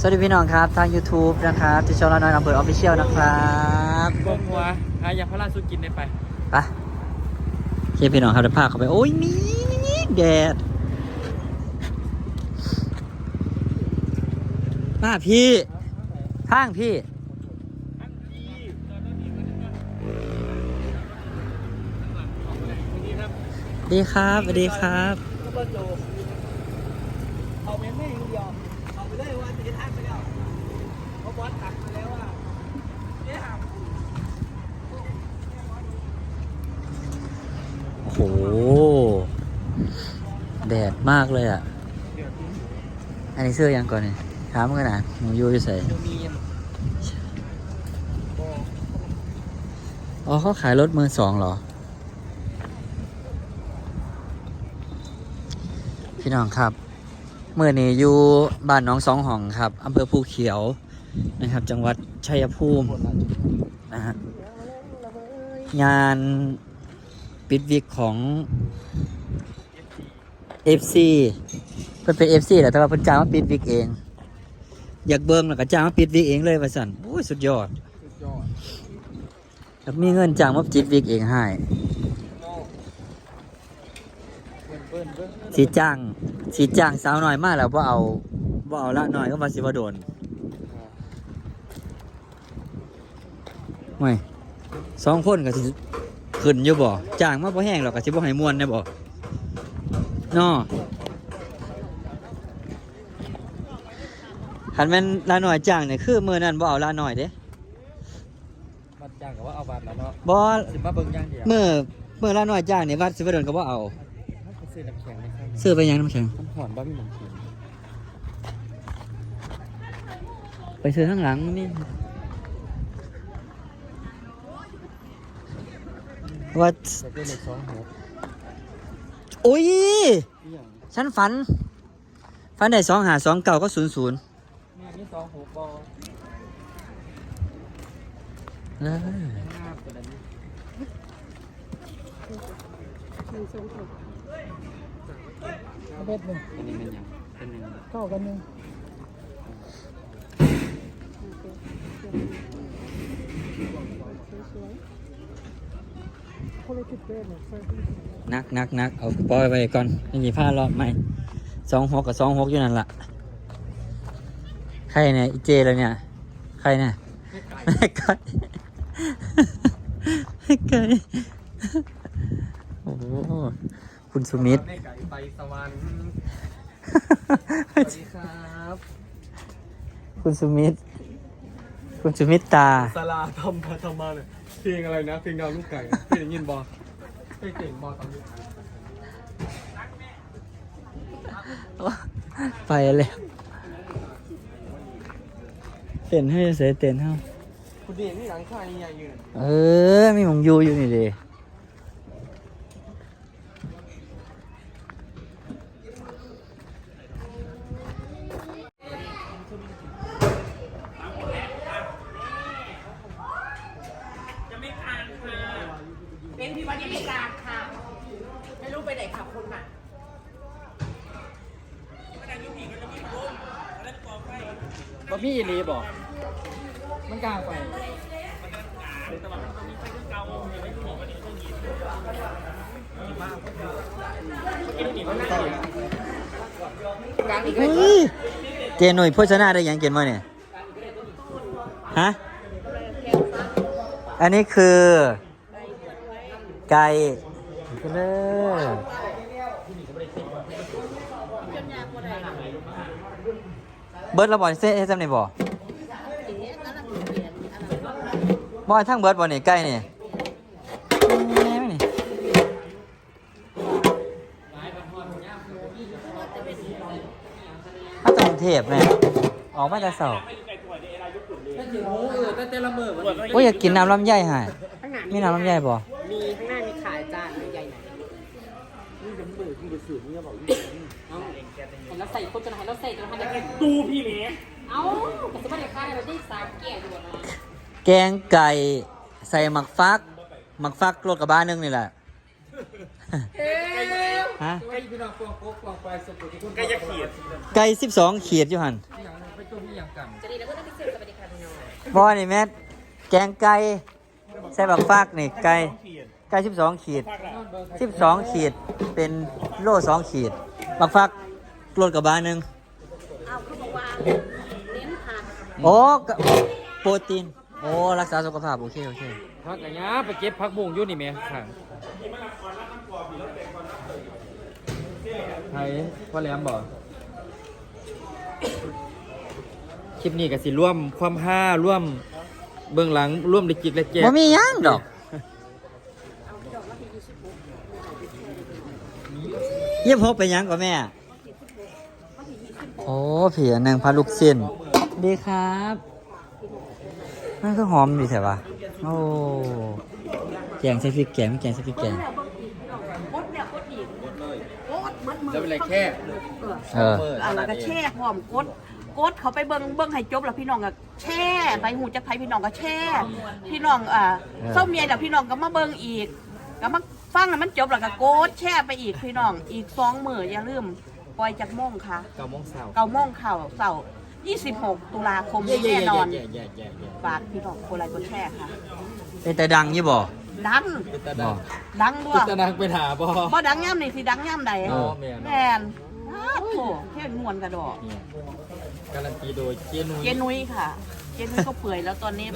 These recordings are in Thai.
สวัสดีพี่น้องครับ ทาง YouTube นะครับที่ช่องเราน้อยอำเภอออฟฟิเชียลนะครับบงหัวหาอย่างพระราชสุกินได้ไปไปเพี่พี่น้องครับเดี๋ยวพาเขาไป โอ้ยมีแดดมาพี่ทางพี่ ดีครับสวัสดีครับเอาเมนไม่เดียวเอาไปเลยว่าจะทักไปแล้วเพราะบอสตักไปแล้วว่าเนี่ยหา โอ้โห แดดมากเลยอะ อันนี้เสื้อยังก่อนเนี่ยถามกันนะหนูยูอยู่ใส่อ๋อเขาขายรถมือสองเหรอ พี่น้องครับ เมื่อนี้อยู่บ้านน้องสองห้องครับอำเภอภูเขียวนะครับ จังหวัดชัยภูมินะฮะงาน ปิดวิกของ FC เพิ่นเป็น FC แหละแต่ว่าเพิ่นจ้างมาปิดวิกเอง อยากเบิ่งแล้วก็จ้างมาปิดวิกเองเลยว่าสั่นโอ้ยสุดยอดสุดยอดแล้วมีเงินจ้างมาจิตวิกเองให้เบิ้ลเบิ้ลเบิ้ลสีจ้างสีจ้างสาวน้อยมากแล้วว่าเอาว่าเอาละน้อยก็มาสิว่าโดนไม่สองคนก็สิ ขึ้นอยู่บ่จ้างมาบ่แห้งหรอกก็สิบ่ให้มวนแน่บ่นอคันแม่นละน้อยจ้างเนี่ยคือมื้อนั้นบ่เอาละน้อยเด้บัตรจ้างกับว่าเอาบัตรแล้วเนาะบ่สิมาเบิ้งอย่างเดียวมื้อมื้อละน้อยจ้างเนี่ยวัดสิบ่โดนก็บ่เอามันก็ซื้อน้ำแข็งนะครับซื้อไปหยังน้ำแข็งมันหอนบ้ามีน้ำแข็งไปซื้อข้างหลังนี่ ว่าจะเป็นเลขสองหกโอ้ยที่อย่างฉันฝัน ฝันได้สองหาสองเก่าก็ศูนย์ศูนย์แม่นี่สองหกบอลเออหน้าเป็นอะไรนี่เบ็ดหนึ่งอันนี้เป็นยังเป็นหนึ่งเข้ากันหนึ่ง นักนักนักเอาปล่อยไปก่อนไม่มีผ้ารอบใหม่สองหกกับสองหกอยู่นั่นละใครเนี่ยอีเจเลยเนี่ย ใครเนี่ยแม่ไก่แม่ไก่โอ้โหคุณสุมิตรแม่ไก่ไปสวรรค์สวัสดีครับ คุณสุมิตรคุณสุมิตรตาสลาทำมาทำมาเนี่ยเพ ลงอะไรนะเพลงดาวลูกไก่เพลงยินบอลเพลงเก่งบอลตอนนี้ไปแล้วเต้นให้เสียเต้นให้คุณดีนี่หลังคาใหญ่ยืนเออมีหมองอยูอยู่นี่เล มี่อีลีบอก มันกลางไปกลางอีกเฮ้ยเจนหน่อยโภชนาได้ยังเจนมาเนี่ย ฮะ อันนี้คือ ไก่กันเลย เบิร์ดระบอดเซ่เอสเอ็มนี่บ่บอยทั้งเบิร์ดบ่นี่ไก่นี่แม่นี่มาจากกรุงเทพเนี่ยออกมาจากเสานั่นถึงโอ้เออแต่แต่ละเมื่อวันนี้โอ้ยอยากกินน้ำลำไยให้ข้างหน้ามีน้ำลำไยบ่ มีข้างหน้ามีขายจานใหญ่ๆหน่อย นี่จะเบื่อที่จะสื่อนี่จะบอกเอาเห็นแล้วใส่คนจนให้เราใส่จนทันได้ดูพี่เมย์เอ้าแต่สมัยค่าเราได้สามแก้วอยู่นะแกงไก่ใส่หมักฟัก หมักฟักรสกระบ้านึงนี่แหละฮะไก่พี่น้องฟองโป๊กฟองไปสกุลที่คุณไก่จะขีดไก่สิบสองขีดอยู่หันอย่างไปตัวพี่ยังกันจะดีแล้วก็ต้องพิเศษสวัสดีค่ะพี่น้องบอนี่แม่แกงไก่ใส่บักฟากนี่ไก่ ไก่สิบสองขีดสิบสองขีดเป็นโลสองขีดบักฟากรถกระบะหนึ่งอ้าวเขาบอกว่าเน้นผักโอ้กะโปรตีนโอ้รักษาสุขภาพโอเคโอเคพักกันยาไปเก็บพักบุ้งอยู่นี่แม่ข้างไทยพ่อแหลมบอกคลิปนี้ก็สิร่วมความห้าร่วมเบื้องหลังร่วมดิจิกและแจกบ่มีหยังดอก ยี่ยมพกไปหยังกับแม่ โอ้ผีอันหนึ่งพาลูกสิ้นดีครับมันก็หอมดีใช่ปะโอ้แกงใส่พริกแกงไม่แกงใส่พริกแกงกดเนี่ยกดอีกกดมัดมือจะเป็นอะไรแค่ เออเอออะไรก็แช่พร้อมกดกดเขาไปเบิ้งเบิ้งให้จบแล้วพี่น้องก็แช่ไปหูจักไผพี่น้องก็แช่ พี่น้องอ่าเศร้าเมียแล้วพี่น้องก็มาเบิ้งอีกก็มา ฟังแล้วมันจบแล้วก็กดแช่ไปอีกพี่น้อง อีกสองมืออย่าลืมปล่อยจากโมงค่ะเก้าโมงเช้าเก้าโมงเข่าเสาร์26 ตุลาคมนี้แน่นอนแย่แย่แย่แย่ฝากพี่น้องคนไรคนแช่ค่ะ เป็นแต่ดังยี่บ่ดัง เป็นตาบ่ดังดังด้วเป็นยตาดังไปหาบ่บ่ดังย่ำนี่สิดังย่ำใดอ๋อแม่นแม่นอ้าวโถแค่นวลกระดอก เนี่ยการันตีโดยเจนุ้ยเจนุ้ยค่ะ เจนุ้ยก็เปื่อยแล้วตอนนี้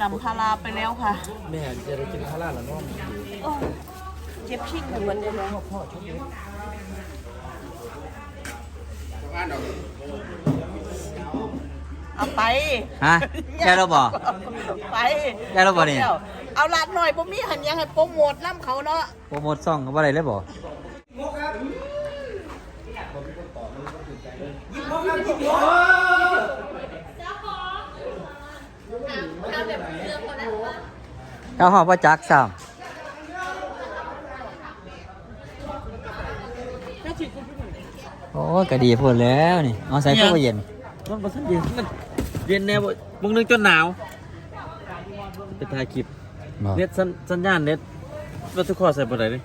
ดำคาราไปแล้วค่ะ แม่จะได้กินข้าวราดแล้วเน้องโอ้เจ็บชิ่งเหมือนเดิมเอาไปฮะแกเราบ่ไปได้แล้วบ่นี่เอาลาดหน่อยบ่มีหันยังให้โปรโมทน้ำเขาเนาะโปรโมทซ่องก็บ่ได้เลยบ่ เอาหอมว่าจักซ้ำโอ้ยก็ดีพูดแล้วนี่เอาใส่ตู้เย็นมันบ่ทันเย็นมันเย็นแน่บ่มึงนึงจนหนาวไปถ่ายคลิปบ่เน็ตสัญสัญญาณเน็ตว่าทุกข้อใส่บ่ได้เลย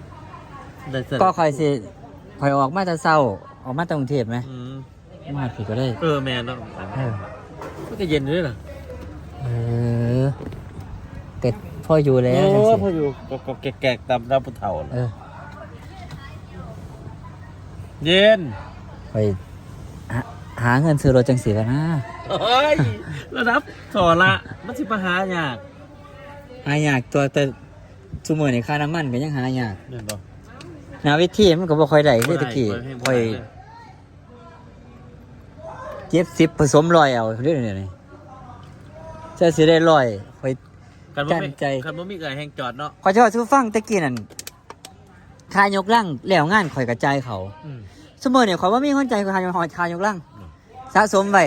ได้ใส่ก็คอยสิคอยออกมาแต่เศร้าออกมาจากกรุงเทพไหมอืมมาผิดก็ได้ เออแม่นเนาะเออมันก็เย็นอยู่ด้วยล่ะเออเกิดพ่ ออยู่แล้ว โอ้จังสิพออยู่ก็แกกๆตามดาวผู้เฒ่าเออ เย็นไปหาหาเงินซื้อรถจังสีแล้วนะเฮ้ยระดับถอละมันสิมาหายากหายากตัวแต่ชุมือนี่ค่าน้ำมันก็ยังหายากแม่นบ่หนาวิธีมันก็บ่ค่อยได้คือตะกี้บ่ได้ค่อยเจ็บสิบผสมลอยเอาเรื่องนี้นี่จะสิได้ลอยค่อย กันบ่มีกั้นใจ กันบ่มีเกิดแห่งจอดเนาะขอยจะว่าทุกฟังตะกี้นั่นค่ายกล่างแล้วงานข่อยกระจายเขาอืม สมมติเนี่ยข่อยว่ามีคนใจค่ายกค่ายกล่างสะสมไว้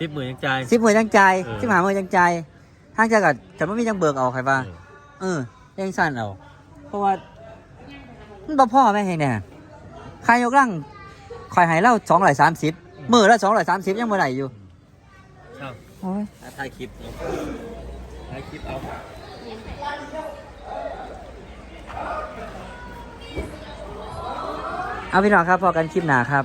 สิบหมื่นยังจ่าย สิบหมื่นจังใจายเออ สิบห้าหมื่นจังใจายทางจะกัดแต่ว่ามีจังเบิกเอาใครว่า เออเออยังสั้นเอา เพราะว่ามันบ่พ่อแม่เฮงเนี่ยขายยกร่างคอยใหายเล่าสองร้อยสามสิบมือละสองร้อยสามสิบยังเมื่อไหร่อยู่ ครับโอ้ยถ่ายคลิปเอา ถ่ายคลิปเอาเอาพี่น้องครับพอกันคลิปหนาครับ